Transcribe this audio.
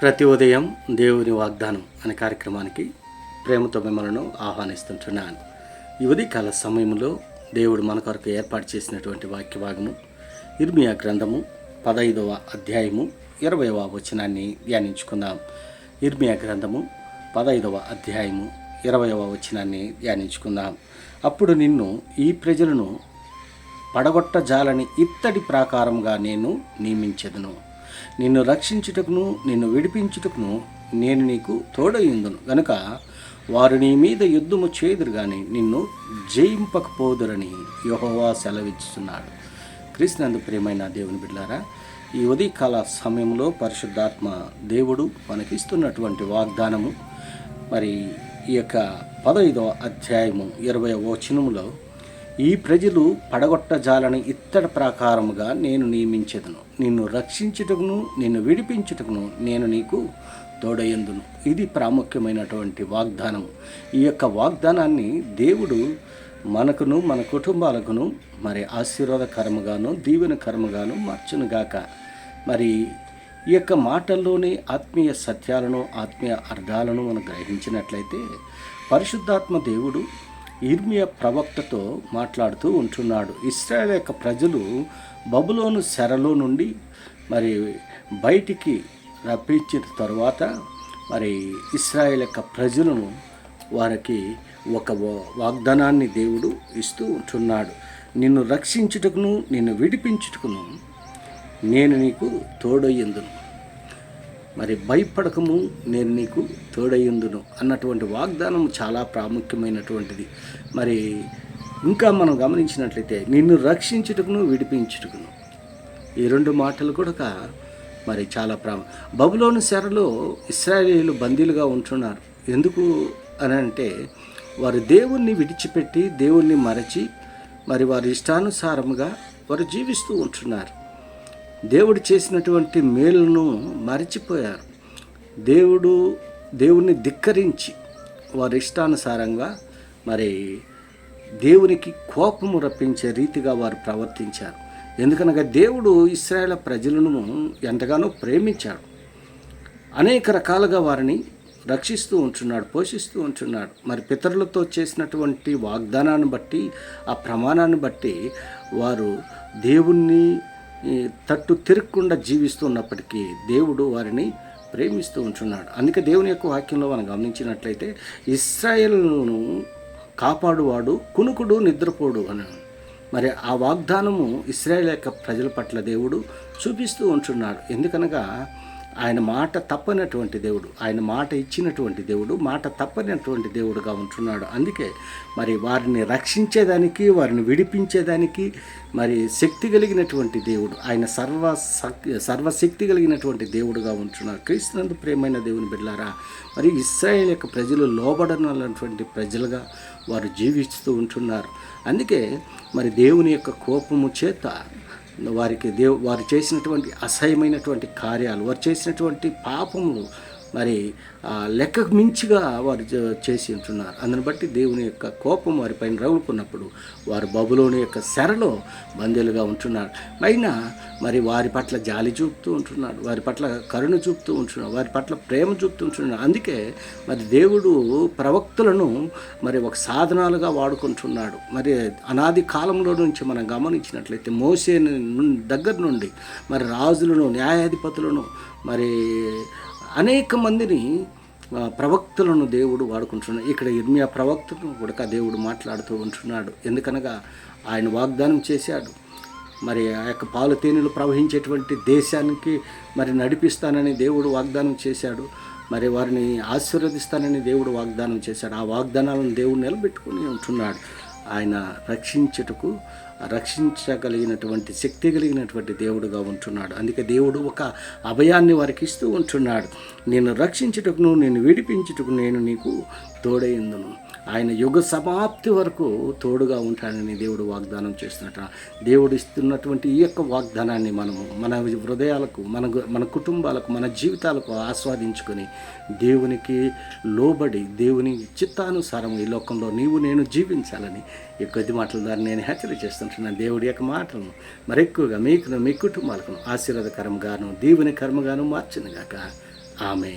ప్రతి ఉదయం దేవుని వాగ్దానం అనే కార్యక్రమానికి ప్రేమతో మిమ్మల్ని ఆహ్వానిస్తుంటున్నాను. యువతి కాల సమయంలో దేవుడు మన కొరకు ఏర్పాటు చేసినటువంటి వాక్య భాగము ఇర్మియా గ్రంథము పదైదవ అధ్యాయము ఇరవైవ వచనాన్ని ధ్యానించుకుందాం. ఇర్మియా గ్రంథము పదైదవ అధ్యాయము ఇరవైవ వచనాన్ని ధ్యానించుకుందాం. అప్పుడు నిన్ను ఈ ప్రజలను పడగొట్టజాలని ఇత్తడి ప్రాకారంగా నేను నియమించదును. నిన్ను రక్షించుటకును నిన్ను విడిపించుటకును నేను నీకు తోడయుందును గనుక వారు నీ మీద యుద్ధము చేదురు కానీ నిన్ను జయింపకపోదురని యహోవా సెలవిస్తున్నాడు క్రీస్తునందు ప్రియమైన దేవుని బిడ్డారా ఈ ఉదయకాల సమయంలో పరిశుద్ధాత్మ దేవుడు మనకిస్తున్నటువంటి వాగ్దానము మరి ఈ యొక్క పదహైదవ అధ్యాయము ఇరవై వచనములో ఈ ప్రజలు పడగొట్టజాలని ఇత్తడ ప్రాకారముగా నేను నియమించదును. నిన్ను రక్షించుటకును నిన్ను విడిపించుటకును నేను నీకు తోడయందును ఇది ప్రాముఖ్యమైనటువంటి వాగ్దానం. ఈ యొక్క వాగ్దానాన్ని దేవుడు మనకును మన కుటుంబాలకును మరి ఆశీర్వాదకరముగాను దీవెనకరముగాను మార్చునుగాక. మరి ఈ యొక్క మాటల్లోని ఆత్మీయ సత్యాలను ఆత్మీయ అర్థాలను మనం గ్రహించినట్లయితే పరిశుద్ధాత్మ దేవుడు ఇర్మియా ప్రవక్తతో మాట్లాడుతూ ఉంటున్నాడు. ఇస్రాయల్ యొక్క ప్రజలు బబులోను శరలో నుండి మరి బయటికి రప్పించిన తర్వాత మరి ఇస్రాయల్ యొక్క ప్రజలను వారికి ఒక వా- వాగ్దానాన్ని దేవుడు ఇస్తూ ఉంటున్నాడు. నిన్ను రక్షించుటకును నిన్ను విడిపించుటకును నేను నీకు తోడయ్యందును. మరి భయపడకము నేను నీకు తోడయ్యుందును అన్నటువంటి వాగ్దానం చాలా ప్రాముఖ్యమైనటువంటిది. మరి ఇంకా మనం గమనించినట్లయితే నిన్ను రక్షించుటకును విడిపించుటకును. ఈ రెండు మాటలు కూడా మరి చాలా ప్రాము బబులోని శరలో ఇస్రాయేలీలు బందీలుగా ఉంటున్నారు. ఎందుకు అని అంటే వారు దేవుణ్ణి విడిచిపెట్టి దేవుణ్ణి మరచి మరి వారి ఇష్టానుసారముగా వారు జీవిస్తూ ఉంటున్నారు. దేవుడు చేసినటువంటి మేలును మరచిపోయారు. దేవుడు దేవుణ్ణి ధిక్కరించి వారి ఇష్టానుసారంగా మరి దేవునికి కోపము రప్పించే రీతిగా వారు ప్రవర్తించారు. ఎందుకనగా దేవుడు ఇస్రాయేల్ ప్రజలను ఎంతగానో ప్రేమించాడు. అనేక రకాలుగా వారిని రక్షిస్తూ ఉంటున్నాడు పోషిస్తూ ఉంటున్నాడు. మరి పితరులతో చేసినటువంటి వాగ్దానాన్ని బట్టి ఆ ప్రమాణాన్ని బట్టి వారు దేవుణ్ణి తట్టు తిరగకుండా జీవిస్తున్నప్పటికీ దేవుడు వారిని ప్రేమిస్తూ ఉంటున్నాడు. అందుకే దేవుని యొక్క వాక్యంలో మనం గమనించినట్లయితే ఇస్రాయేల్ను కాపాడువాడు కునుకుడు నిద్రపోడు అని. మరి ఆ వాగ్దానము ఇస్రాయేల్ యొక్క ప్రజల పట్ల దేవుడు చూపిస్తూ ఉంటున్నాడు. ఎందుకనగా ఆయన మాట తప్పనటువంటి దేవుడు ఆయన మాట ఇచ్చినటువంటి దేవుడు మాట తప్పనటువంటి దేవుడుగా ఉంటున్నాడు. అందుకే మరి వారిని రక్షించేదానికి వారిని విడిపించేదానికి మరి శక్తి కలిగినటువంటి దేవుడు ఆయన సర్వ సర్వశక్తి కలిగినటువంటి దేవుడుగా ఉంటున్నాడు. క్రీస్తునందు ప్రేమైన దేవుని బిడ్డారా మరి ఇస్రాయేల్ యొక్క ప్రజలు లోబడనటువంటి ప్రజలుగా వారు జీవిస్తూ ఉంటున్నారు. అందుకే మరి దేవుని యొక్క కోపము చేత వారికి దేవు వారు చేసినటువంటి అసహ్యమైనటువంటి కార్యాలు వారు చేసినటువంటి పాపములు మరి ఆ, లెక్కకు మించిగా వారు చేసి ఉంటున్నారు. అందుని బట్టి దేవుని యొక్క కోపం వారిపైన రగులుకున్నప్పుడు వారు బబులోని యొక్క శరలో బందీలుగా ఉంటున్నారు. అయినా మరి వారి పట్ల జాలి చూపుతూ ఉంటున్నాడు. వారి పట్ల కరుణ చూపుతూ ఉంటున్నాడు. వారి పట్ల ప్రేమ చూపుతూ ఉంటున్నాడు. అందుకే మరి దేవుడు ప్రవక్తులను మరి ఒక సాధనాలుగా వాడుకుంటున్నాడు. మరి అనాది కాలంలో నుంచి మనం గమనించినట్లయితే మోసే దగ్గర నుండి మరి రాజులను న్యాయాధిపతులను మరి అనేక మందిని ప్రవక్తులను ప్రవక్తలను దేవుడు వాడుకుంటున్నాడు. ఇక్కడ ఇర్మియా ప్రవక్తను కూడా దేవుడు మాట్లాడుతూ ఉంటున్నాడు. ఎందుకనగా ఆయన వాగ్దానం చేశాడు. మరి ఆ యొక్క పాలు తేనెలు ప్రవహించేటువంటి దేశానికి మరి నడిపిస్తానని దేవుడు వాగ్దానం చేశాడు. మరి వారిని ఆశీర్వదిస్తానని దేవుడు వాగ్దానం చేశాడు. ఆ వాగ్దానాలను దేవుడు నిలబెట్టుకుని ఉంటున్నాడు. ఆయన రక్షించుటకు రక్షించగలిగినటువంటి శక్తి కలిగినటువంటి దేవుడుగా ఉంటున్నాడు. అందుకే దేవుడు ఒక అభయాన్ని వారికి ఇస్తూ ఉంటున్నాడు. నేను రక్షించుటకును నేను విడిపించుటకు నేను నీకు తోడైందును ఆయన యుగ సమాప్తి వరకు తోడుగా ఉంటాడని దేవుడు వాగ్దానం చేస్తున్నట. దేవుడు ఇస్తున్నటువంటి ఈ యొక్క వాగ్దానాన్ని మనము మన హృదయాలకు మన మన కుటుంబాలకు మన జీవితాలకు ఆస్వాదించుకొని దేవునికి లోబడి దేవుని చిత్తానుసారం ఈ లోకంలో నీవు నేను జీవించాలని ఈ కొద్ది మాటల ద్వారా నేను హెచ్చరిక చేస్తుంటున్నాను. దేవుడి యొక్క మాటలను మరెక్కువగా మీకును మీ కుటుంబాలకు ఆశీర్వాదకరంగాను దీవుని కర్మగాను మార్చినగాక. ఆమె